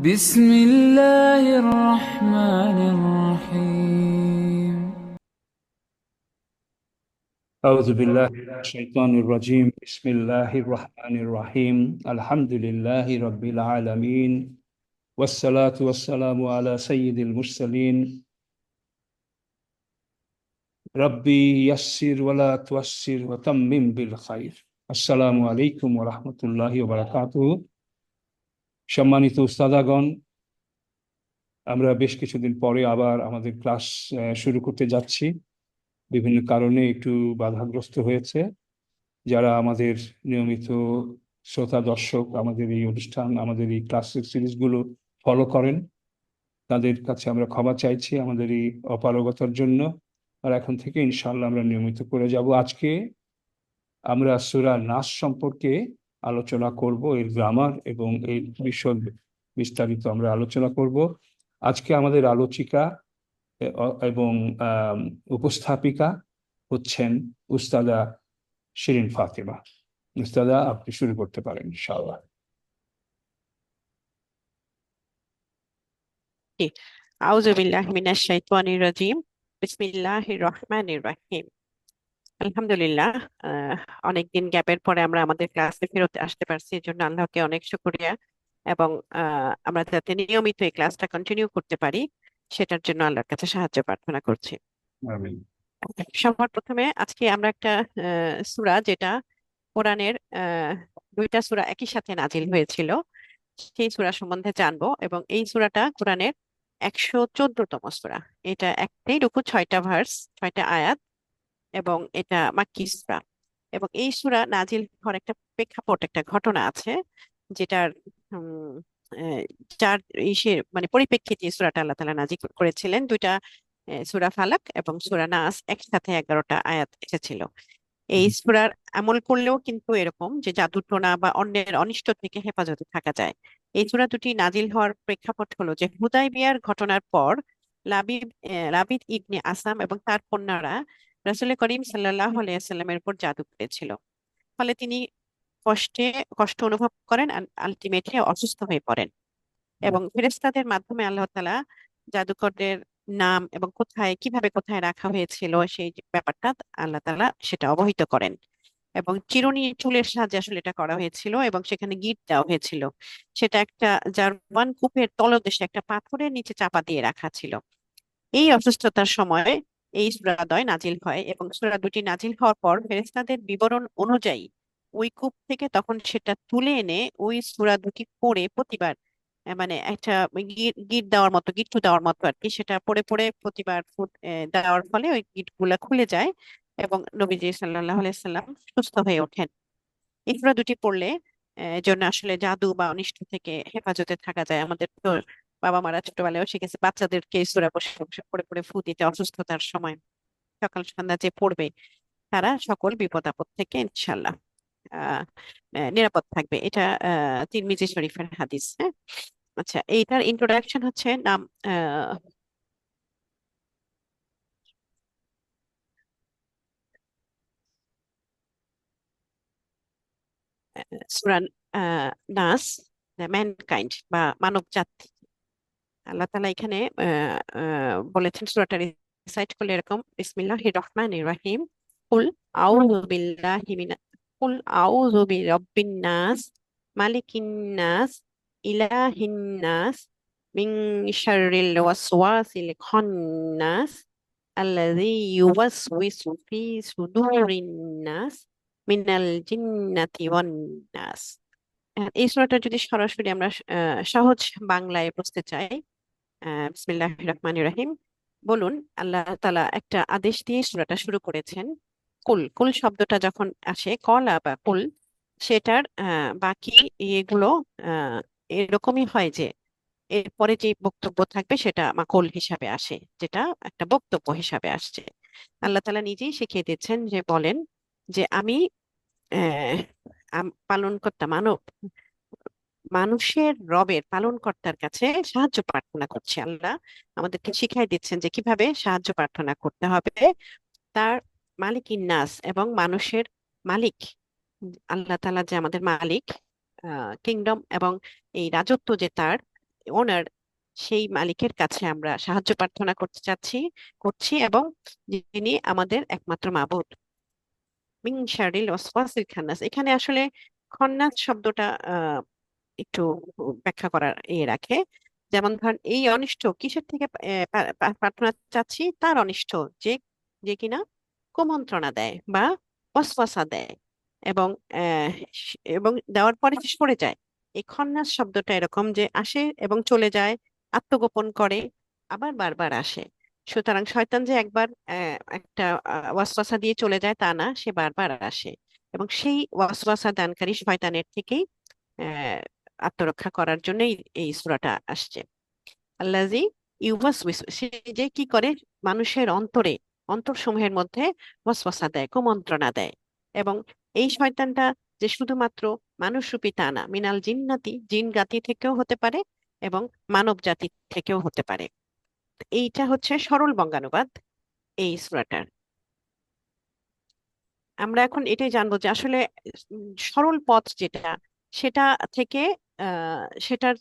بسم الله الرحمن الرحيم. أعوذ بالله من الشيطان الرجيم. بسم الله الرحمن الرحيم. الحمد لله رب العالمين. والصلاة والسلام على سيد المرسلين. ربي يسر ولا توسر وتمم بالخير. السلام عليكم ورحمة الله وبركاته. সম্মানিত উস্তাদাগণ, আমরা বেশ কিছুদিন পরে আবার আমাদের ক্লাস শুরু করতে যাচ্ছি। বিভিন্ন কারণে একটু বাধাগ্রস্ত হয়েছে। যারা আমাদের নিয়মিত শ্রোতা, দর্শক আমাদের এই অনুষ্ঠান, আমাদের এই ক্লাসিক সিরিজগুলো ফলো করেন, তাদের কাছে আমরা ক্ষমা চাইছি আমাদের এই অপারগতার জন্য। আর এখন থেকে ইনশাল্লাহ আমরা নিয়মিত করে যাব। আজকে আমরা সূরা নাস সম্পর্কে আলোচনা করব, এর গ্রামার এবং এর বিশদ বিস্তারিত আমরা আলোচনা করব। আজকে আমাদের আলোচিকা এবং উপস্থাপিকা হচ্ছেন উস্তাদা শিরিন ফাতিমা। উস্তাদা, আপনি শুরু করতে পারেন, ইনশাআল্লাহ। আউযু বিল্লাহি মিনাশ শাইতানির রাজিম। বিসমিল্লাহির রহমানির রহিম। আলহামদুলিল্লাহ অনেকদিন গ্যাপের পরে আমরা আমাদের ক্লাসে ফেরত আসতে পারছি এর জন্য আল্লাহকে অনেক শুকরিয়া। এবং আমরা যাতে নিয়মিত এই ক্লাসটা কন্টিনিউ করতে পারি সেটার জন্য আল্লাহর কাছে সাহায্য প্রার্থনা করছি। সবার প্রথমে আজকে আমরা একটা সূরা যেটা কোরআনের দুইটা সূরা একই সাথে নাজিল হয়েছিল সেই সূরা সম্বন্ধে জানব। এবং এই সূরাটা কোরআনের একশো চোদ্দতম সূরা। এটা একটাই রুকু ছয়টা ভার্স ছয়টা আয়াত। এবং এটা মাক্কি সূরা এবং এই সূরা নাজিল হওয়ার একটা প্রেক্ষাপট একটা ঘটনা আছে যেটার যার ইসের মানে পরিপ্রেক্ষিতে এই সূরাটা আল্লাহ তাআলা নাজিল করেছিলেন। দুইটা সূরা ফালাক এবং সূরা নাস একসাথে এগারোটা আয়াত এসেছিল। এই সূরার আমল করলেও কিন্তু এরকম যে জাদুটোনা বা অন্যের অনিষ্ট থেকে হেফাজতে থাকা যায়। এই সূরা দুটি নাজিল হওয়ার প্রেক্ষাপট হলো যে হুদায়বিয়ার ঘটনার পর লাবিব লাবিদ ইবনে আসাম এবং তার কন্যারা রাসূল করিম সাল্লাল্লাহু আলাইহি সাল্লামের উপর জাদু করেছিল। ফলে তিনি কষ্টে কষ্ট অনুভব করেন আলটিমেটলি অসুস্থ হয়ে পড়েন। এবং ফেরেশতাদের মাধ্যমে আল্লাহ তাআলা জাদুকরদের নাম এবং কোথায় কীভাবে কোথায় রাখা হয়েছিল সেই ব্যাপারটা আল্লাহ তাআলা সেটা অবহিত করেন। এবং চিরুনি চুলের সাহায্যে আসলে এটা করা হয়েছিল এবং সেখানে গিট দেওয়া হয়েছিল। সেটা একটা জার্মান কূপের তলদেশে একটা পাথরের নিচে চাপা দিয়ে রাখা ছিল। এই অসুস্থতার সময় এই সূরাদ্বয় নাজিল হয় এবং সুরা দুটি নাজিল হওয়ার পর ফেরেশতাদের বিবরণ অনুযায়ী ওই কূপ থেকে তখন সেটা তুলে এনে ওই সুরা দুটি পড়ে প্রতিবার মানে একটা গিট গিট দেওয়ার মতো, গিট্টু দেওয়ার মতো আর কি। সেটা পড়ে পড়ে প্রতিবার ফুট দেওয়ার ফলে ওই গিটগুলা খুলে যায় এবং নবীজি আলাইহি সাল্লাম সুস্থ হয়ে ওঠেন। এই সুরা দুটি পড়লে জন্য আসলে জাদু বা অনিষ্ট থেকে হেফাজতে থাকা যায়। আমাদের তো বাবা মারা ছোটবেলায়ও শিখেছে বাচ্চাদেরকে সূরা বসে বসে পড়ে পড়ে ফু দিতে অসুস্থতার সময়। সকাল সন্ধ্যা যে পড়বে তারা সকল বিপদ আপদ থেকে ইনশাল্লাহ নিরাপদ থাকবে। এটা তিরমিজি শরীফের হাদিস হ্যাঁ? আচ্ছা এইটার ইন্ট্রোডাকশন হচ্ছে নাম আহ সূরা আহ, নাস ম্যানকাইন্ড বা মানব জাতি আল্লাহ তাআলা এখানে বলেছেন সূরাটা রিসাইট করলে এরকম বিসমিল্লাহির রহমানির রহিম, কুল আউযু বিল্লাহি মিনা, কুল আউযু বিরাব্বিন নাস, মালিকিন নাস, ইলাহিন নাস, মিন শাররিল ওয়াসওয়াসিল খান্নাস ওয়ান নাস। এই সূরাটা যদি সরাসরি আমরা সহজ বাংলায় বুঝতে চাই রহিম। বলুন, আল্লাহ তালা একটা আদেশ দিয়ে সূরাটা শুরু করেছেন। কুল কুল শব্দটা যখন আসে, কলা বা কুল, সেটার বাকি এগুলো এরকমই হয় যে, এরপরে যে বক্তব্য থাকবে সেটা মাকুল হিসাবে আসে, যেটা একটা বক্তব্য হিসাবে আসছে। আল্লাহ তালা নিজেই শিখিয়ে দিচ্ছেন যে, বলেন যে, আমি, আহ, আম- পালনকর্তা মানব। মানুষের রবের পালনকর্তার কাছে সাহায্য প্রার্থনা করছে আল্লাহ। আমাদেরকে শিখাই দিচ্ছেন যে কীভাবে সাহায্য প্রার্থনা করতে হবে। তার মালিক ইন্নাস এবং মানুষের মালিক আল্লাহ তাআলা যে আমাদের মালিক কিংডম এবং এই রাজত্ব যে তার ওনার সেই মালিকের কাছে আমরা সাহায্য প্রার্থনা করতে চাচ্ছি, করছি এবং যিনি আমাদের একমাত্র মাবুদ। মিন শারিল ওয়াসওয়াসিল খান্নাস। এখানে আসলে খন্নাস শব্দটা একটু ব্যাখ্যা করার ইয়ে রাখে। যেমন ধরেন, এই অনিষ্ট কিসের থেকে প্রার্থনা চাচ্ছি? তার অনিষ্ট যে যে কিনা কুমন্ত্রণা দেয় বা ওয়াসওয়াসা দেয় এবং এবং দেওয়ার পরে যে সরে যায়। এই খন্নাস শব্দটা এরকম যে আসে এবং চলে যায়, আত্মগোপন করে, আবার বারবার আসে। সুতরাং শয়তান যে একবার একটা ওয়াসওয়াসা দিয়ে চলে যায় তা না, সে বারবার আসে। এবং সেই ওয়াসওয়াসা দানকারী শয়তানের থেকেই আত্মরক্ষা করার জন্য এই সূরাটা আসছে। আল্লাজি ইউওয়াসউইস সে যে কি করে? মানুষের অন্তরে, অন্তরসমূহের মধ্যে ওয়াসওয়াসা দেয়, কুমন্ত্রণা দেয়। এবং এই শয়তানটা যে শুধুমাত্র মানুষরূপী তা না, মিনাল জিন্নাতি জিন জাতি থেকেও হতে পারে এবং মানব জাতি থেকেও হতে পারে। এইটা হচ্ছে সরল বঙ্গানুবাদ এই সূরাটার আমরা এখন এটাই জানব যে আসলে সরল পথ যেটা, সেটা থেকে সেটার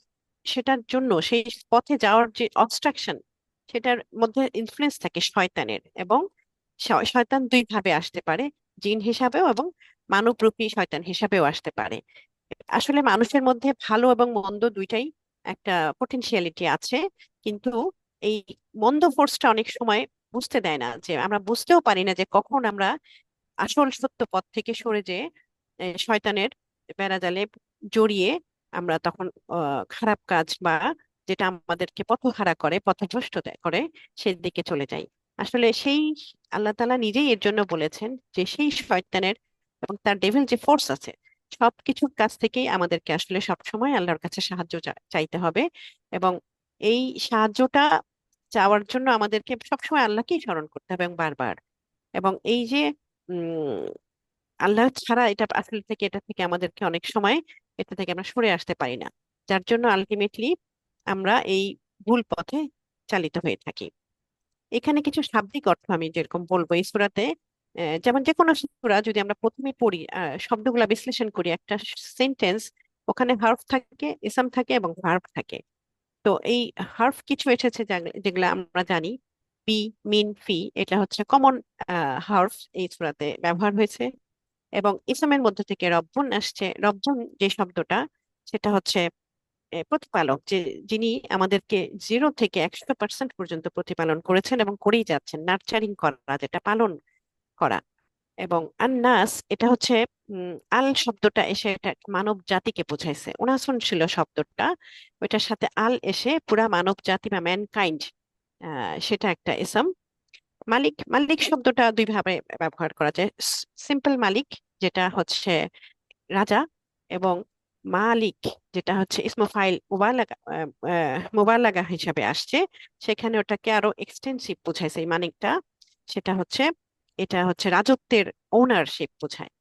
সেটার জন্য সেই পথে যাওয়ার যে অবস্ট্রাকশন সেটার মধ্যে ইনফ্লুয়েন্স থাকে শয়তানের এবং শয়তান দুই ভাবে আসতে পারে জিন হিসাবেও এবং মানবরূপী শয়তান হিসাবেও আসতে পারে। আসলে মানুষের মধ্যে ভালো এবং মন্দ দুইটাই একটা পটেনশিয়ালিটি আছে কিন্তু এই মন্দ ফোর্সটা অনেক সময় বুঝতে দেয় না যে আমরা বুঝতেও পারি না যে কখন আমরা আসল সত্য পথ থেকে সরে এ, শয়তানের বেড়াজালে জড়িয়ে আমরা তখন খারাপ কাজ বা যেটা আমাদেরকে পথহারা করে, পথভ্রষ্ট করে, সেদিকে চলে যাই। আসলে সেই আল্লাহ তাআলা নিজেই এর জন্য বলেছেন যে, সেই শয়তানের এবং তার ডেভিল যে ফোর্স আছে, সবকিছুর কাছ থেকেই আমাদেরকে আসলে সবসময় আল্লাহর কাছে সাহায্য চাইতে হবে এবং এই সাহায্যটা চাওয়ার জন্য আমাদেরকে সবসময় আল্লাহকেই স্মরণ করতে হবে এবং বারবার। এবং এই যে, উম, আল্লাহ ছাড়া এটা আসলে থেকে, এটা থেকে আমাদেরকে অনেক সময় এটা থেকে আমরা সরে আসতে পারি না। যার জন্য আলটিমেটলি আমরা এই ভুল পথে চালিত হয়ে থাকি। এখানে কিছু শাব্দিক অর্থ আমি যেরকম বলব এই সূরাতে যেমন যে কোনো সূরা যদি আমরা প্রথমে পড়ি শব্দগুলা বিশ্লেষণ করি, একটা সেন্টেন্স ওখানে হার্ফ থাকে ইসম থাকে এবং ভার্ব থাকে। তো এই হার্ফ কিছু এসেছে যাগ- যেগুলা আমরা জানি বি মিন ফি এটা হচ্ছে কমন হার্ফ এই সূরাতে ব্যবহার হয়েছে। এবং ইসমের মধ্যে থেকে রব্বুন আসছে, রব্বুন যে শব্দটা, সেটা হচ্ছে প্রতিপালক, যে যিনি আমাদেরকে জিরো থেকে একশো পার্সেন্ট পর্যন্ত প্রতিপালন করেছেন এবং করেই যাচ্ছেন, নার্চারিং করা, যেটা পালন করা। এবং আন্নাস, এটা হচ্ছে আল শব্দটা এসে এটা মানব জাতিকে বোঝাইছে। উনাসন ছিল শব্দটা, ওইটার সাথে আল এসে পুরা মানব জাতি বা ম্যানকাইন্ড সেটা একটা ইসম মালিক মালিক শব্দটা দুই ভাবে ব্যবহার করা যায়। সিম্পল মালিক যেটা হচ্ছে রাজা এবং মালিক যেটা হচ্ছে ইসমো ফাইল মুবালাগা আহ, আহ, মুবালাগা হিসাবে আসছে। সেখানে ওটাকে আরও এক্সটেন্সিভ বোঝাইছে এই মানিকটা সেটা হচ্ছে এটা হচ্ছে রাজত্বের ওনারশিপ বোঝায়।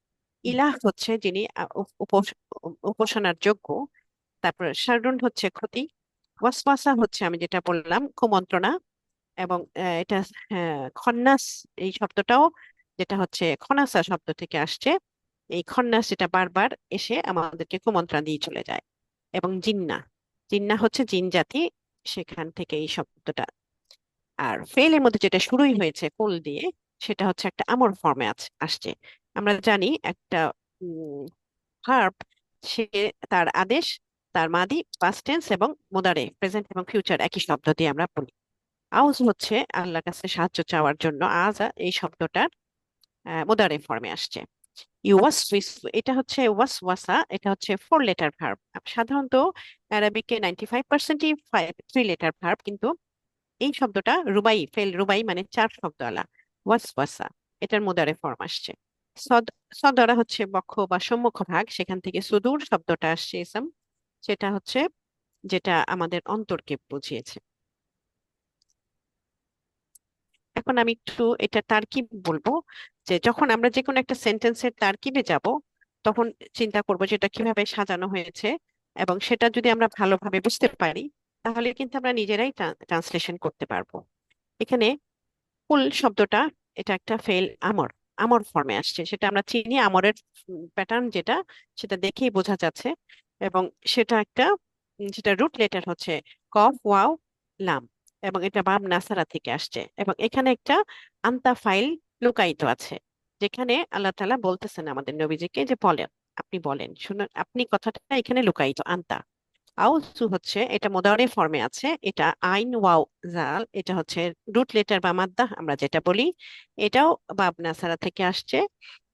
ইলাহ হচ্ছে যিনি উপাসনার যোগ্য। তারপর শারুন হচ্ছে ক্ষতি। ওয়াসওয়াসা হচ্ছে আমি যেটা বললাম কুমন্ত্রণা। এবং এটা খন্নাস এই শব্দটাও যেটা হচ্ছে খনাসা শব্দ থেকে আসছে, এই খন্নাস যেটা বারবার এসে আমাদেরকে কুমন্ত্রণা দিয়ে চলে যায় এবং জিন্না জিন্না হচ্ছে জিন জাতি সেখান থেকে এই শব্দটা। আর ফেলের মধ্যে যেটা শুরুই হয়েছে কুল দিয়ে, সেটা হচ্ছে একটা আমর ফর্মে আসছে। আমরা জানি একটা ভার্ব সে তার আদেশ, তার মাদি পাস্ট টেন্স এবং মোদারে প্রেজেন্ট এবং ফিউচার একই শব্দ দিয়ে আমরা বলি। আউজ হচ্ছে আল্লাহর কাছে সাহায্য চাওয়ার জন্য। আজ, এই শব্দটার মোদারে ফর্মে আসছে। এটা হচ্ছে এটা হচ্ছে ফোর লেটার ভার্ব সাধারণত অ্যারাবিকে থ্রি লেটার ভার্ব কিন্তু এই শব্দটা রুবাই, ফেল রুবাই মানে চার শব্দওয়ালা, ওয়াস ওয়াসা, এটার মোদারে ফর্ম আসছে। সদ, সদরা হচ্ছে বক্ষ বা সম্মুখ ভাগ, সেখান থেকে সুদূর শব্দটা আসছে ইসম, সেটা হচ্ছে, যেটা আমাদের অন্তরকে বুঝিয়েছে। এখন আমি একটু এটা তারকিব বলব যে যখন আমরা যে কোনো একটা সেন্টেন্সের তারকিবে যাব, তখন চিন্তা করব যে এটা কীভাবে সাজানো হয়েছে এবং সেটা যদি আমরা ভালোভাবে বুঝতে পারি, তাহলে কিন্তু আমরা নিজেরাই ট্রান্সলেশন করতে পারব। এখানে কুল শব্দটা, এটা একটা ফেল আমর আমর ফর্মে আসছে। সেটা আমরা চিনি, আমরের প্যাটার্ন যেটা, সেটা দেখেই বোঝা যাচ্ছে এবং সেটা একটা যেটা রুট লেটার হচ্ছে কফ ওয়াও লাম। এবং এটা বাম নাসারা থেকে আসছে। এবং এখানে একটা আন্তা ফাইল লুকায়িত আছে, যেখানে আল্লাহ তাআলা বলতেছেন আমাদের নবীজিকে যে বলেন, আপনি বলেন। শুনুন, আপনি কথাটা এখানে লুকায়িত, আন্তা। আউযু হচ্ছে, এটা মোদারে ফর্মে আছে, এটা আইন, ওয়াও, জাল, এটা হচ্ছে রুট লেটার বা মাদ্দা, আমরা যেটা বলি, এটাও বাব নাসারা থেকে আসছে।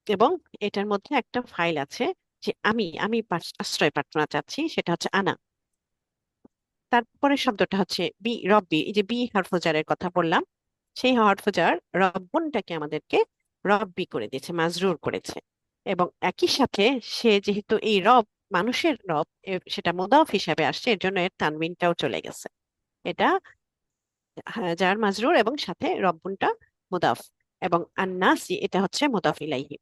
এবং এটার মধ্যে একটা ফাইল আছে যে আমি আমি আশ্রয় প্রার্থনা চাচ্ছি, সেটা হচ্ছে আনা। তারপরে শব্দটা হচ্ছে বি, রব্বি। এই যে বি হরফজারের কথা বললাম, সেই হরফজার রব্বনটাকে আমাদেরকে রব্বি করে দিয়েছে, মাজরুর করেছে। এবং একই সাথে সে যেহেতু এই রব, মানুষের রব সেটা মুদাফ হিসাবে আসছে, এর জন্য এর তানবিনটাও চলে গেছে। এটা যার মাজরুর এবং সাথে রব্বনটা মুদাফ। এবং আন্নাসি, এটা হচ্ছে মুদাফ ইলাইহি।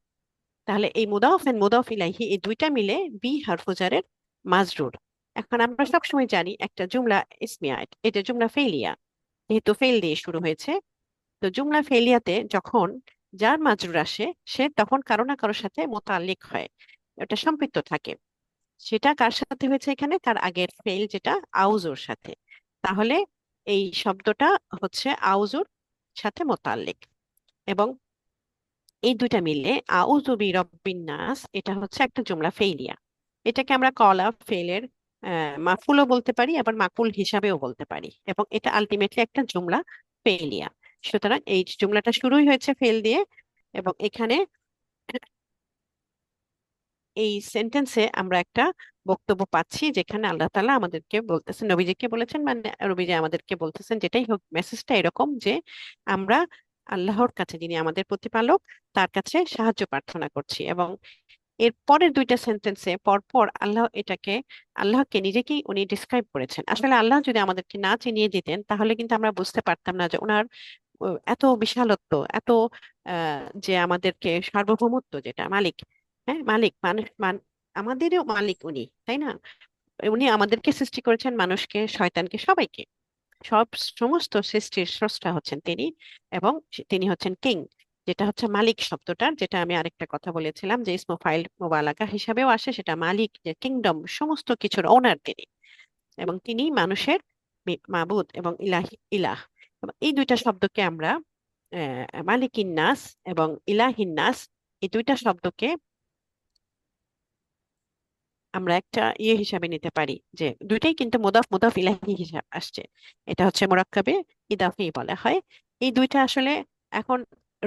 তাহলে এই মুদাফ এন্ড মুদাফ ইলাইহি, এই দুইটা মিলে বি হারফুজারের মাজরুর। এখন আমরা সবসময় জানি একটা জুমলা ইসমিয়া এটা জুমলা ফেলিয়া যেহেতু ফেল দিয়ে শুরু হয়েছে, তো জুমলা ফেলিয়াতে যখন যার মাজরুর আসে, সে তখন কারও না কারোর সাথে মোতাল্লিক হয়, ওটা সম্পৃক্ত থাকে। সেটা কার সাথে হয়েছে এখানে? তার আগের ফেল যেটা, আউজুর সাথে। তাহলে এই শব্দটা হচ্ছে আউজুর সাথে মোতাল্লিক। এবং এই দুইটা মিলে আউযু বি রব্বিন এটা হচ্ছে একটা জুমলা ফেইলিয়া এটাকে আমরা কলা ফেলের মাফুলও বলতে পারি, আবার মাকুল হিসাবেও বলতে পারি। এবং এটা আলটিমেটলি একটা জুমলা ফেইলিয়া সুতরাং এই জুমলাটা শুরুই হয়েছে ফেল দিয়ে এবং এখানে এই সেন্টেন্সে আমরা একটা বক্তব্য পাচ্ছি যেখানে আল্লাহ তালা আমাদেরকে বলতেছেন, নবীজিকে বলেছেন মানে নবীজি আমাদেরকে বলতেছেন যেটাই হোক মেসেজটা এরকম যে আমরা আল্লাহর কাছে, যিনি আমাদের প্রতিপালক, তার কাছে সাহায্য প্রার্থনা করছি। এবং এর পরের দুইটা সেন্টেন্সে পরপর আল্লাহ এটাকে, আল্লাহকে নিজেকেই উনি ডিসক্রাইব করেছেন। আসলে আল্লাহ যদি আমাদেরকে না চিনিয়ে দিতেন, তাহলে কিন্তু আমরা বুঝতে পারতাম না যে ওনার এত বিশালত্ব, এত যে আমাদেরকে সার্বভৌমত্ব যেটা, মালিক। হ্যাঁ মালিক, মানুষ, মান, আমাদেরও মালিক উনি, তাই না? উনি আমাদেরকে সৃষ্টি করেছেন মানুষকে, শয়তানকে, সবাইকে। সব সমস্ত সৃষ্টির স্রষ্টা হচ্ছেন তিনি এবং তিনি হচ্ছেন কিং যেটা হচ্ছে মালিক শব্দটার যেটা আমি আরেকটা কথা বলেছিলাম যে ইসমো ফাইল মোবালাকা হিসাবেও আসে, সেটা মালিক, যে কিংডম, সমস্ত কিছুর ওনার তিনি। এবং তিনি মানুষের মাবুদ এবং ইলাহি, ইলাহ। এই দুইটা শব্দকে আমরা মালিকিন নাস এবং ইলাহিন নাস, এই দুইটা শব্দকে আমরা একটা ইয়ে হিসাবে নিতে পারি যে দুইটাই কিন্তু মুদাফ মুদাফ ইলাহি হিসাব আসছে। এটা হচ্ছে মোরাক্কাবে ইদাফি বলা হয়। এই দুইটা আসলে এখন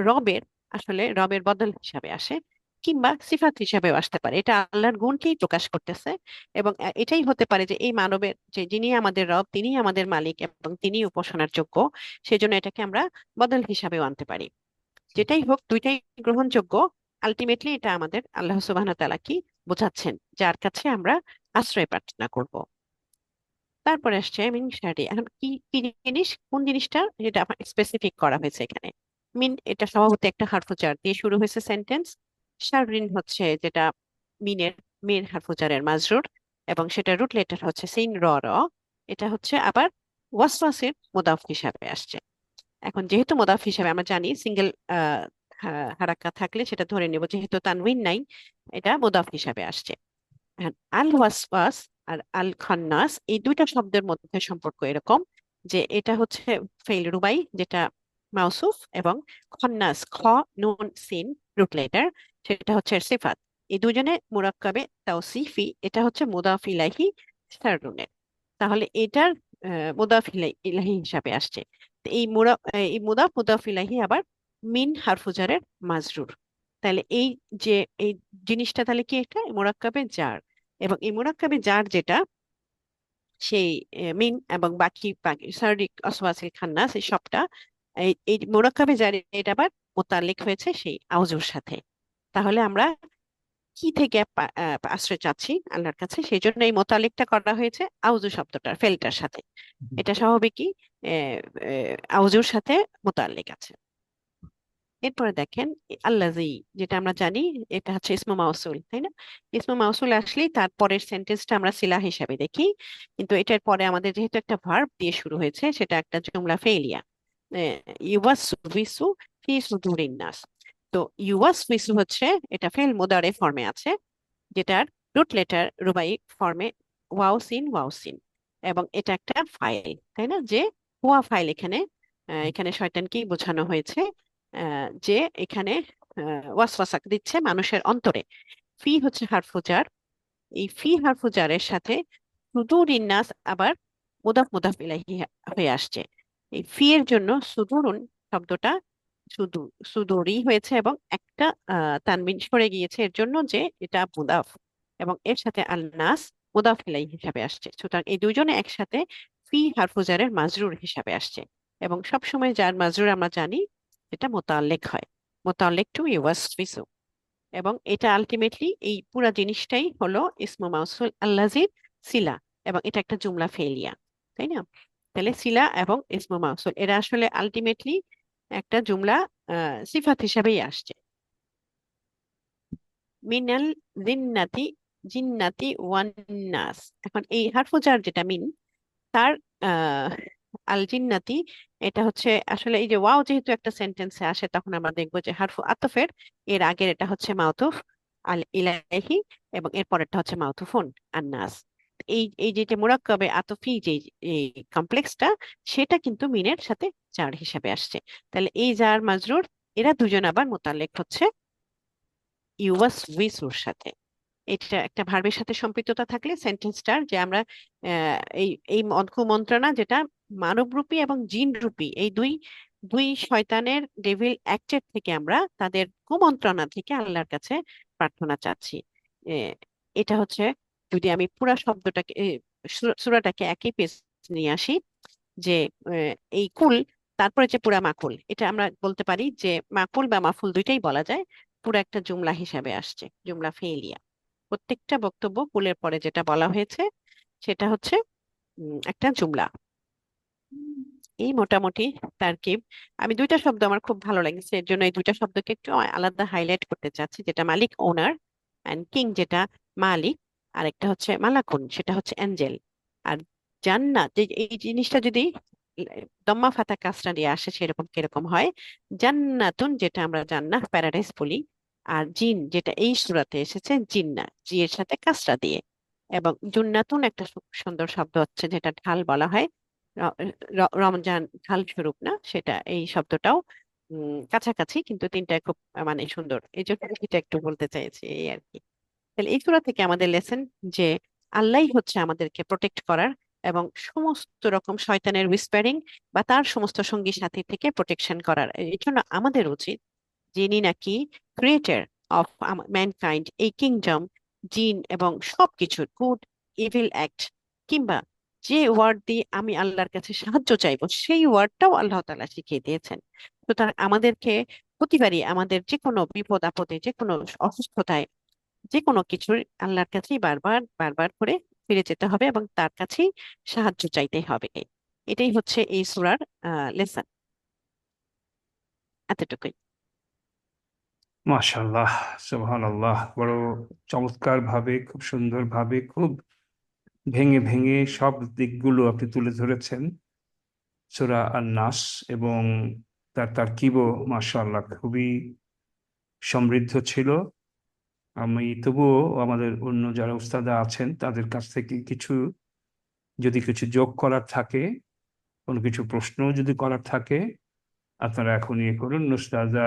রবের আসলে রবের বদল হিসাবে আসে কিংবা সিফাত হিসাবেও আসতে পারে। এটা আল্লাহর গুণকেই প্রকাশ করতেছে এবং এটাই হতে পারে যে এই মানবের যে যিনি আমাদের রব তিনি আমাদের মালিক এবং তিনি উপাসনার যোগ্য, সেজন্য এটাকে আমরা বদল হিসাবেও আনতে পারি। যেটাই হোক, দুইটাই গ্রহণযোগ্য আলটিমেটলি এটা আমাদের আল্লাহ সুবহানাহু ওয়া তাআলা কি বোঝাচ্ছেন, যার কাছে আমরা আশ্রয় প্রার্থনা করব। তারপরে আসছে শারি এখন কি কি জিনিস, কোন জিনিসটা যেটা স্পেসিফিক করা হয়েছে এখানে? মিন এটা স্বভাবত একটা হারফুজার দিয়ে শুরু হয়েছে সেন্টেন্স শাররিন হচ্ছে যেটা মিনের মিন হারফুজারের মাজরুর, এবং সেটা রুট লেটার হচ্ছে সিন র র। এটা হচ্ছে আবার ওয়াসওয়াসের মুদাফ হিসাবে আসছে। এখন যেহেতু মুদাফ হিসাবে আমরা জানি সিঙ্গেল হারাকা থাকলে সেটা ধরে নেব, যেহেতু তানউইন নাই, এটা মোদাফ হিসাবে আসছে। আল ওয়াসওয়াস আর আল খান্নাস, এই দুইটা শব্দের মধ্যে সম্পর্ক এরকম যে এটা হচ্ছে ফেইল রুবাই, যেটা মাউসুফ এবং খন্নাস খ, নুন, সিন, রুট লেটার, সেটা হচ্ছে সিফাত। এই দুজনে মুরাক্কাবে তাওসিফি, এটা হচ্ছে মুদাফ ইলাহি সাররুনের তাহলে এটার মুদাফ ইলাহি হিসাবে আসছে। এই মুরা এই মুদাফ মুদাফ ইলাহি আবার মিন হারফুজারের মাজরুর। তাহলে এই যে, এই জিনিসটা তাহলে কি এটা মুরাক্কাবে জার এবং এই মুরাক্কাবে জার যেটা, সেই মিন এবং বাকি বাকি সার্ডিক অসওয়াসিল খান্নাস, এই সবটা এই মুরাক্কাবে এটা আবার মোতাল্লিক হয়েছে সেই আউজুর সাথে। তাহলে আমরা কি থেকে আহ, আশ্রয় চাচ্ছি আল্লাহর কাছে? সেই জন্য এই মোতালিকটা করা হয়েছে আউজু শব্দটার ফেলটার সাথে। এটা স্বাভাবিকই আউজুর সাথে মোতাল্লিক আছে। এরপরে দেখেন আল্লাজি যেটা আমরা জানি এটা হচ্ছে ইসমু মাউসুল তাই না? ইসমু মাউসুল আসলেই তারপরের সেন্টেন্সটা আমরা সিলা হিসাবে দেখি। কিন্তু এটার পরে আমাদের যেহেতু একটা ভার্ব দিয়ে শুরু হয়েছে সেটা একটা জুমলা ফেলিয়া ইউয়াসবিসু ফি সুদুরিন নাস তো ইউয়াসবিসু হচ্ছে এটা ফেল মুদারে ফর্মে আছে যেটার রুট লেটার রুবাই ফর্মে ওয়াও সিন ওয়াও সিন এবং এটা একটা ফাইল তাই না? যে হুয়া ফাইল এখানে এখানে শয়তানকেই বোঝানো হয়েছে যে এখানে আহ, ওয়াসওয়াসা দিচ্ছে মানুষের অন্তরে। ফি হচ্ছে হারফুজার। এই ফি হারফুজারের সাথে সুদূর ইন্নাস আবার মুদাফ মুদাফ ইলাইহি হয়ে আসছে। এই ফি এর জন্য সুদূরুন শব্দটা সুদূর সুদূরই হয়েছে এবং একটা তানবিন সরে গিয়েছে। এর জন্য যে এটা মুদাফ এবং এর সাথে আল নাস মুদাফ হিসাবে আসছে। সুতরাং এই দুজনে একসাথে ফি হারফুজারের মাজরুর হিসাবে আসছে এবং সবসময় যার মাজরুর আমরা জানি এটা মোতাল্লেক হয়। মোতাল্লেক টু ইউয়াসফিসু এবং এটা আলটিমেটলি এই পুরা জিনিসটাই হলো ইসমু মাউসুল আল্লাজির সিলা এবং এটা একটা জুমলা ফেলিয়া তাই না? তাহলে সিলা এবং ইসমু মাউসুল এরা আসলে আলটিমেটলি একটা জুমলা সিফাত হিসাবেই আসছে। মিনাল জিন্নাতি জিন্নাতি এখন এই হারফুজার যেটা মিন, তার আল জিন্নাতি, এটা হচ্ছে আসলে এই যে ওয়াও যেহেতু একটা সেন্টেন্সে আসে, তখন আমরা দেখব যে হারফু আতফের, এর আগের এটা হচ্ছে মাউতুফ আল ইলাহি এবং এর পরেরটা হচ্ছে মাউতুফুন আন্নাস। এই এই যে যে মুরাক্কাবে আতফি যে এই কমপ্লেক্সটা সেটা কিন্তু মিনের সাথে জার হিসাবে আসছে। তাহলে এই জার মাজরুর, এরা দুজন আবার মোতালেক হচ্ছে ইউয়াস উইসুর সাথে। এটা একটা ভার্বের সাথে সম্পৃক্ততা থাকলে সেন্টেন্সটার যে আমরা এই এই কুমন্ত্রণা যেটা মানবরূপী এবং জিনরূপী, এই দুই দুই শয়তানের ডেভিল অ্যাক্টের থেকে আমরা তাদের কুমন্ত্রণা থেকে আল্লাহর কাছে প্রার্থনা চাচ্ছি। এটা হচ্ছে যদি আমি পুরা শব্দটাকে সুরাটাকে একই পেজ নিয়ে আসি, যে এই কুল, তারপরে যে পুরা মাকুল। এটা আমরা বলতে পারি যে, মাকুল বা মাফুল দুইটাই বলা যায়, পুরো একটা জুমলা হিসাবে আসছে, জুমলা ফেলিয়া প্রত্যেকটা বক্তব্য কুলের পরে যেটা বলা হয়েছে, সেটা হচ্ছে একটা জুমলা। এই মোটামুটি তার তারকিব আমি দুইটা শব্দ আমার খুব ভালো লেগেছে, এর জন্য এই দুইটা শব্দকে একটু আলাদা হাইলাইট করতে চাচ্ছি, যেটা মালিক ওনার অ্যান্ড কিং যেটা মালিক আর একটা হচ্ছে মালাকুন সেটা হচ্ছে অ্যাঞ্জেল। আর জান্নাত যে এই জিনিসটা যদি দম্মা ফাতা কাসরা দিয়ে আসে সেরকম কীরকম হয়? জান্নাতুন যেটা আমরা জান্নাহ প্যারাডাইস বলি আর জিন যেটা এই সূরাতে এসেছে জিন্না জি এর সাথে কাসরা দিয়ে। এবং জুন্নাতুন একটা সুন্দর শব্দ হচ্ছে যেটা ঢাল বলা হয়। রমজান ঢাল স্বরূপ না সেটা এই শব্দটাও উম, কাছাকাছি কিন্তু তিনটা খুব মানে সুন্দর। এই জন্য এটা একটু বলতে চাইছি এই আর কি। তাহলে এই সূরা থেকে আমাদের লেসন যে আল্লাহই হচ্ছে আমাদেরকে প্রোটেক্ট করার এবং সমস্ত রকম শয়তানের উইসপারিং বা তার সমস্ত সঙ্গী সাথী থেকে প্রোটেকশন করার। এই জন্য আমাদের উচিত যিনি নাকি ক্রিয়েটার অফ ম্যানকাইন্ড এই কিংডম জিন এবং সবকিছুর গুড ইভিল অ্যাক্ট কিংবা যে ওয়ার্ড দিয়ে আমি আল্লাহর কাছে সাহায্য চাইব, সেই ওয়ার্ডটাও আল্লাহ তালা শিখিয়ে দিয়েছেন। সুতরাং আমাদেরকে প্রতিবারই আমাদের যে কোনো বিপদ আপদে যে কোনো অসুস্থতায় যে কোনো কিছুর আল্লাহর কাছেই বারবার বারবার করে ফিরে যেতে হবে এবং তার কাছেই সাহায্য চাইতে হবে। এটাই হচ্ছে এই সূরার লেসন। এতটুকুই। মাশাআল্লাহ, সুবহানাল্লাহ। বড় চমৎকার ভাবে খুব সুন্দর ভাবে খুব ভেঙে ভেঙে সব দিকগুলো আপনি তুলে ধরেছেন। সূরা আন-নাস এবং তার তারকিবও মাশাআল্লাহ খুবই সমৃদ্ধ ছিল। আমি তবুও আমাদের অন্য যারা উস্তাদা আছেন, তাদের কাছ থেকে কিছু, যদি কিছু যোগ করার থাকে, কোনো কিছু প্রশ্ন যদি করার থাকে, আপনারা এখন ইয়ে করুন, উস্তাদা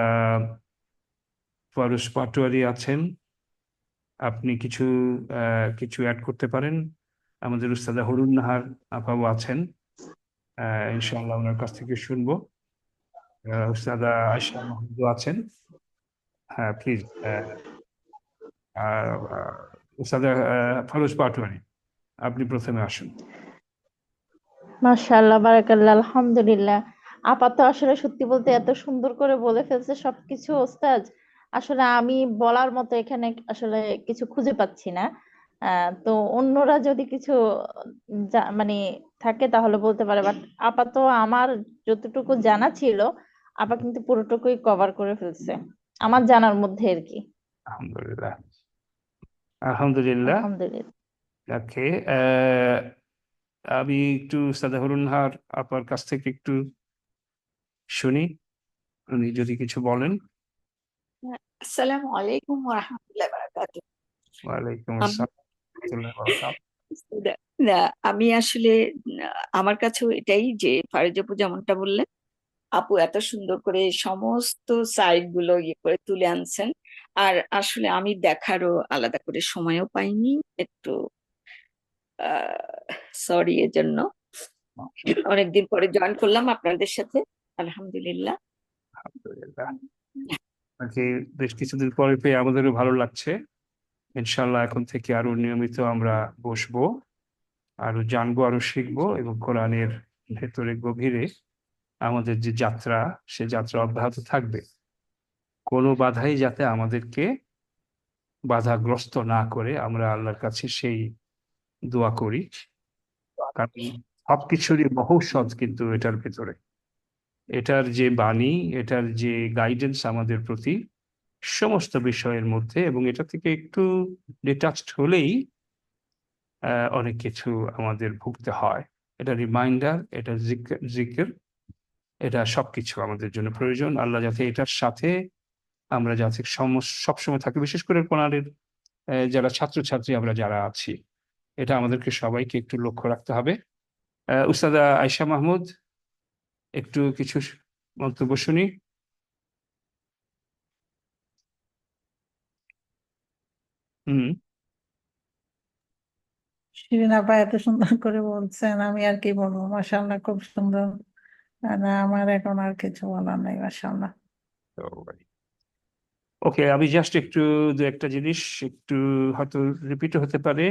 ফারুস পাটোয়ারি আছেন। আপনি কিছু কিছু অ্যাড করতে পারেন। আমাদের উস্তাদা হরুন নাহার আপাও আছেন। ইনশাআল্লাহ ওনার কাছ থেকে শুনব। উস্তাদা আয়শা মাহমুদও আছেন। হ্যাঁ প্লিজ আপনি প্রথমে আসুন। মাশাআল্লাহ বারাকাল্লাহ আলহামদুলিল্লাহ। আপা তো আসলে সত্যি বলতে এত সুন্দর করে বলে ফেলছে সবকিছু ওস্তাদ। আসলে আমি বলার মতো এখানে আসলে কিছু খুঁজে পাচ্ছি না। তো অন্যরা যদি কিছু মানে থাকে তাহলে বলতে পারে। বাট আপা তো আমার যতটুকু জানা ছিল আপা কিন্তু পুরোটুকুই কভার করে ফেলছে। আমার জানার মধ্যে আর কি। আলহামদুলিল্লাহ। আলহামদুলিল্লাহ। আলহামদুলিল্লাহ। ওকে আমি একটু উস্তাদা হরুন নাহার আপার কাছ থেকে একটু শুনি। উনি যদি কিছু বলেন। আসসালামু আলাইকুম ওয়া রাহমাতুল্লাহি ওয়া বারাকাতুহু ওয়ালাইকুম আমি আসসালাম ওয়া রাহমাতুল্লাহি আমি আসলে আমার কাছেও এটাই যে ফারিজ আপু যেমনটা বললেন আপু এত সুন্দর করে সমস্ত সাইডগুলো ইয়ে করে তুলে আনছেন। আর আসলে আমি দেখারও আলাদা করে সময়ও পাইনি, একটু সরি এর জন্য অনেকদিন পরে জয়েন করলাম আপনাদের সাথে, আলহামদুলিল্লাহ। বেশ কিছুদিন পরে পেয়ে আমাদেরও ভালো লাগছে। ইনশাল্লাহ এখন থেকে আরও নিয়মিত আমরা বসবো আরও জানব আরও শিখব এবং কোরআনের ভেতরে গভীরে আমাদের যে যাত্রা সে যাত্রা অব্যাহত থাকবে। কোনো বাধাই যাতে আমাদেরকে বাধাগ্রস্ত না করে আমরা আল্লাহর কাছে সেই দোয়া করি। কারণ সবকিছুরই মহৌষধ কিন্তু এটার ভেতরে। এটার যে বাণী এটার যে গাইডেন্স আমাদের প্রতি সমস্ত বিষয়ের মধ্যে এবং এটা থেকে একটু ডিটাচড হলেই আহ, অনেক কিছু আমাদের ভুগতে হয়। এটা রিমাইন্ডার এটা জিকির এটা সবকিছু আমাদের জন্য প্রয়োজন। আল্লাহ যাতে এটার সাথে আমরা যাতে সম- সবসময় থাকি। বিশেষ করে কোরআনের যারা ছাত্রছাত্রী আমরা যারা আছি, এটা আমাদেরকে সবাইকে একটু লক্ষ্য রাখতে হবে। উস্তাদা আয়শা মাহমুদ, একটু কিছু মন্তব্য শুনি। হুম। শিরিন আপা এত সুন্দর করে বলছেন, আমি আর কি বলব? মাশাআল্লাহ, খুব সুন্দর। না আমার এখন আর কিছু বলার নাই, মাশাআল্লাহ। ওকে আমি জাস্ট একটু দু একটা জিনিস একটু হয়তো রিপিট হতে পারে,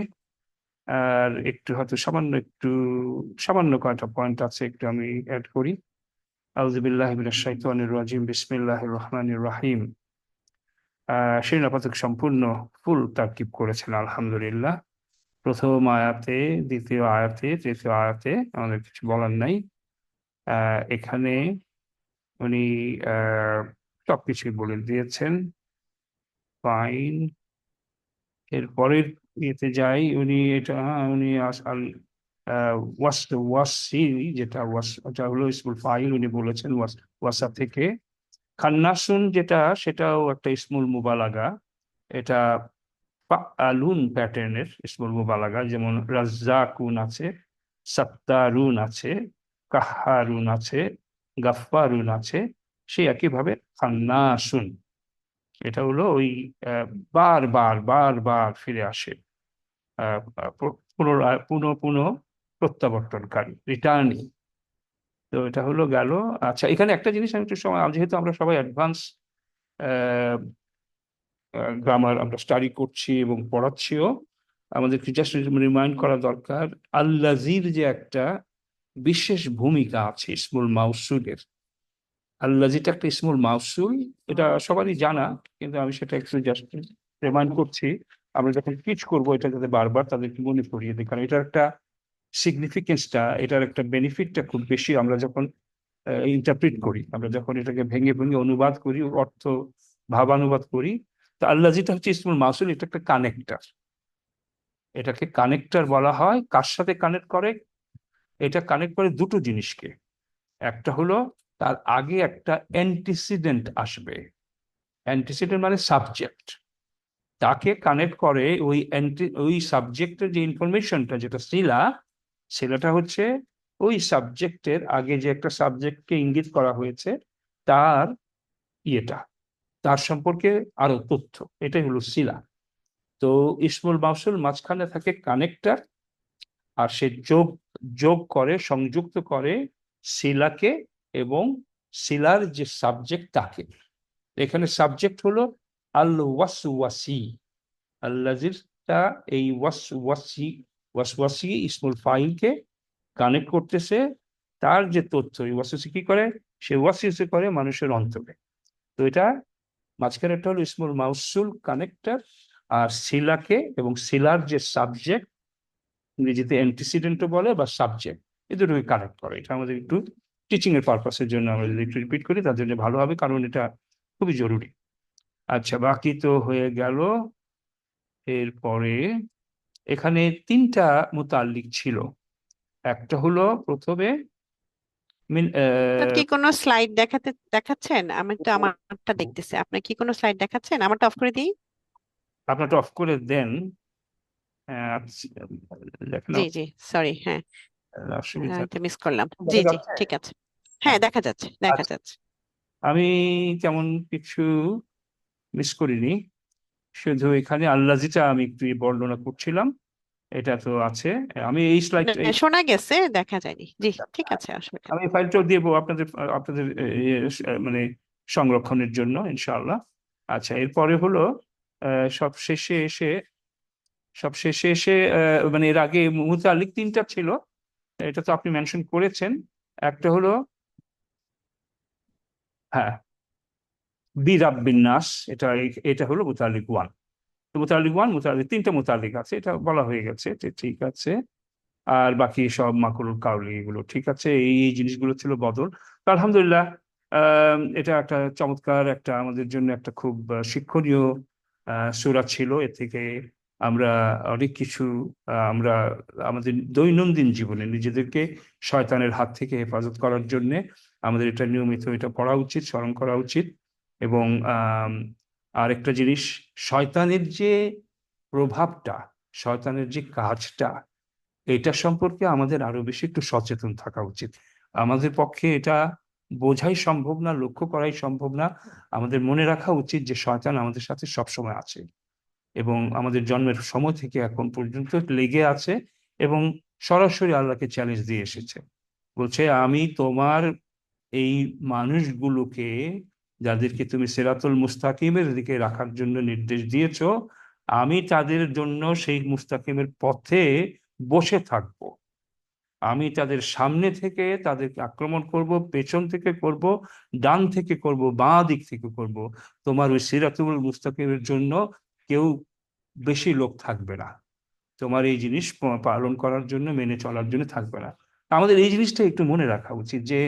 আর একটু হয়তো সামান্য একটু, সামান্য কয়টা পয়েন্ট আছে একটু আমি অ্যাড করি। আউযুবিল্লাহি মিনাশ শাইতানির রাজিম, বিসমিল্লাহির রহমানির রহিম। শিরিন আপাতক সম্পূর্ণ ফুল তারকিব করেছেন, আলহামদুলিল্লাহ। প্রথম আয়াতে, দ্বিতীয় আয়াতে, তৃতীয় আয়াতে আমাদের কিছু বলার নাই। এখানে উনি আহ সবকিছুই বলে দিয়েছেন। ফাইন এর পরের ইয়েতে যাই উনি এটা উনি আস- আল আহ, ওয়াস ওয়াসি যেটা ওয়াস ওটা হলো ইসমুল ফাইল উনি বলেছেন ওয়াস ওয়াসা থেকে। খান্নাসুন যেটা সেটাও একটা ইসমুল মুবালাগা। এটা আলুন প্যাটার্নের ইসমুল মুবালাগা যেমন রাজ্জাকুন আছে সাত্তারুন আছে। কাহারুন আছে, গাফফারুন আছে সেই একইভাবে খান্নাসুন। এটা হলো ওই বার বার বার বার ফিরে আসে। পুনরায় পুনঃ পুনঃ প্রত্যাবর্তনকারী, রিটার্নিং। তো এটা হলো গেল। আচ্ছা এখানে একটা জিনিস আমি একটু সময় যেহেতু আমরা সবাই অ্যাডভান্স গ্রামার, আমরা স্টাডি করছি এবং পড়াচ্ছিও, আমাদের জাস্ট রিমাইন্ড করা দরকার। আল্লাজির যে একটা বিশেষ ভূমিকা আছে ইসমুল মাউসুলের আল্লাজিটা একটা ইসমুল মাউসুল এটা সবারই জানা, কিন্তু আমি সেটা একটু জাস্ট রিমাইন্ড করছি। আমরা যখন টিচ করব, এটা যাতে বারবার তাদেরকে মনে করিয়ে দিই, কারণ এটার একটা সিগনিফিকেন্সটা এটার একটা বেনিফিটটা খুব বেশি আমরা যখন ইন্টারপ্রিট করি। আমরা যখন এটাকে ভেঙে ভেঙে অনুবাদ করি অর্থ ভাবানুবাদ করি, তো আল্লাহ যেটা হচ্ছে ইসমুল মাসুল এটা একটা কানেক্টার এটাকে কানেক্টার বলা হয়, কার সাথে কানেক্ট করে? এটা কানেক্ট করে দুটো জিনিসকে। একটা হলো তার আগে একটা অ্যান্টিসিডেন্ট আসবে। অ্যান্টিসিডেন্ট মানে সাবজেক্ট তাকে কানেক্ট করে ওই অ্যান্টি ওই সাবজেক্টের যে ইনফরমেশনটা যেটা শিলা, শিলাটা হচ্ছে ওই সাবজেক্টের আগে যে একটা সাবজেক্টকে ইঙ্গিত করা হয়েছে, তার ইয়েটা। তার সম্পর্কে আরও তথ্য। এটাই হলো শিলা। তো ইসমুল মাউসুল মাঝখানে থাকে কানেক্টার আর সে যোগ যোগ করে, সংযুক্ত করে শিলাকে এবং শিলার যে সাবজেক্ট তাকে। এখানে সাবজেক্ট হলো আল ওয়াসওয়াসি আল্লাজিরটা এই ওয়াসওয়াসি ওয়াসওয়াসি ইসমুল ফাইলকে কানেক্ট করতেছে তার যে তথ্য, এই ওয়াসওয়াসি কি করে? সে ওয়াসওয়াসি করে মানুষের অন্তরে। তো এটা মাঝখানে একটা হলো ইসমুল মাউসুল কানেক্টর আর শিলাকে এবং শিলার যে সাবজেক্ট ইংরেজিতে অ্যান্টিসিডেন্টও বলে বা সাবজেক্ট এই দুটোকে কানেক্ট করে। এটা আমাদের একটু টিচিং এর পারপাসের জন্য আমরা যদি একটু রিপিট করি তার জন্য ভালো হবে কারণ এটা খুবই জরুরি। আচ্ছা বাকি তো হয়ে গেল। এরপরে এখানে তিনটা মোতাল্লিক ছিল। একটা হলো প্রথমে কি কোনো স্লাইড দেখাতে দেখাচ্ছেন? আমি তো আমারটা দেখতেছি। আপনার কি কোনো স্লাইড দেখাচ্ছেন? আমারটা অফ করে দিই। আপনারটা অফ করে দেন। হ্যাঁ, আচ্ছা, জি জি সরি হ্যাঁ। মিস করলাম। দেখা জি জি? ঠিক আছে। হ্যাঁ দেখা যাচ্ছে দেখা আচ্ছা। যাচ্ছে। আমি তেমন কিছু মিস করিনি। শুধু এখানে আল্লাহ যেটা আমি একটু বর্ণনা করছিলাম এটা তো আছে। আমি এই স্লাইড শোনা গেছে দেখা যায়নি। জি ঠিক আছে অসুবিধা আমি ফাইলটাও দেব আপনাদের আপনাদের মানে সংরক্ষণের জন্য ইনশাআল্লাহ। আচ্ছা এরপরে হলো সব শেষে এসে সব শেষে এসে মানে এর আগে মুতালিক তিনটা ছিল। এটা তো আপনি মেনশন করেছেন। একটা হলো হ্যাঁ বিরাব বিন্যাস এটা এটা হলো মুতালিক ওয়ান। মুতালিক ওয়ান মুতালিক তিনটা মুতালিক আছে, এটা বলা হয়ে গেছে ঠিক আছে। আর বাকি সব মাকুল কাউলি এগুলো ঠিক আছে। এই এই জিনিসগুলো ছিল বদল। তো আলহামদুলিল্লাহ এটা একটা চমৎকার একটা আমাদের জন্য একটা খুব শিক্ষণীয় সুরা ছিল। এ থেকে আমরা অনেক কিছু আমরা আমাদের দৈনন্দিন জীবনে নিজেদেরকে শয়তানের হাত থেকে হেফাজত করার জন্য আমাদের এটা নিয়মিত এটা পড়া উচিত, স্মরণ করা উচিত এবং আরেকটা জিনিস, শয়তানের যে প্রভাবটা, শয়তানের যে কাজটা, এটা সম্পর্কে আমাদের আরও বেশি একটু সচেতন থাকা উচিত। আমাদের পক্ষে এটা বোঝাই সম্ভব না, লক্ষ্য করাই সম্ভব না। আমাদের মনে রাখা উচিত যে শয়তান আমাদের সাথে সবসময় আছে। এবং আমাদের জন্মের সময় থেকে এখন পর্যন্ত লেগে আছে এবং সরাসরি আল্লাহকে চ্যালেঞ্জ দিয়ে এসেছে। বলছে, আমি তোমার এই মানুষগুলোকে, যাদেরকে তুমি সেরাতুল মুস্তাকিমের দিকে রাখার জন্য নির্দেশ দিয়েছ, আমি তাদের জন্য সেই মুস্তাকিমের পথে বসে থাকব। আমি তাদের সামনে থেকে তাদেরকে আক্রমণ করব, পেছন থেকে করব, ডান থেকে করব, বাঁ দিক থেকে করব। তোমার ওই সিরাতুল মুস্তাকিমের জন্য কেউ বেশি লোক থাকবে না। তোমার এই জিনিস পালন করার জন্য, মেনে চলার জন্য থাকবে না। আমাদের এই জিনিসটা একটু মনে রাখা উচিত যে,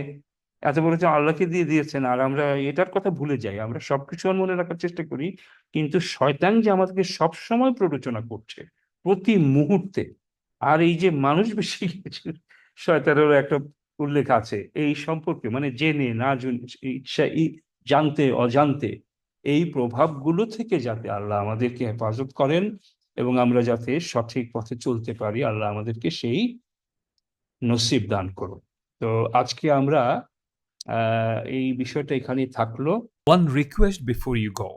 এত বড় যে আল্লাহকে দিয়ে দিয়েছেন, আর আমরা এটার কথা ভুলে যাই। আমরা সবকিছু মনে রাখার চেষ্টা করি, কিন্তু শয়তান যে আমাদেরকে সব সময় প্ররোচনা করছে, প্রতি মুহূর্তে, আর এই যে মানুষ বেশি গেছে শয়তানেরও একটা উল্লেখ আছে, এই সম্পর্কে মানে জেনে, না জেনে, ইচ্ছা জানতে, অজান্তে এই প্রভাবগুলো থেকে যাতে আল্লাহ আমাদেরকে হেফাজত করেন এবং আমরা যাতে সঠিক পথে চলতে পারি, আল্লাহ আমাদেরকে সেই নসিব দান করুন। তো আজকে আমরা এই বিষয়টা এখানে থাকল। One request before you go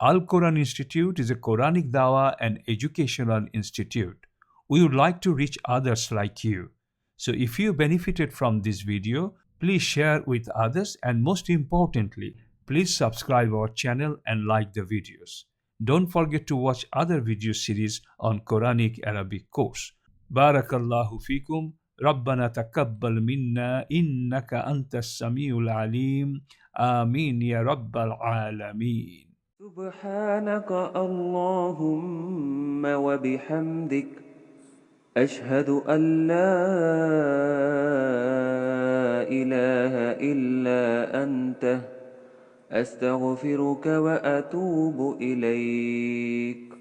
Al Quran Institute is a Quranic দাওয়া and educational institute we would like to reach others like you so if you benefited from this video please share with others and most importantly please subscribe our channel and like the videos. Don't forget to watch other video series on Quranic Arabic course. Barakallahu fikum. ربنا تقبل منا إنك أنت السميع العليم آمين يا رب العالمين سبحانك اللهم وبحمدك أشهد أن لا إله إلا أنت أستغفرك وأتوب إليك.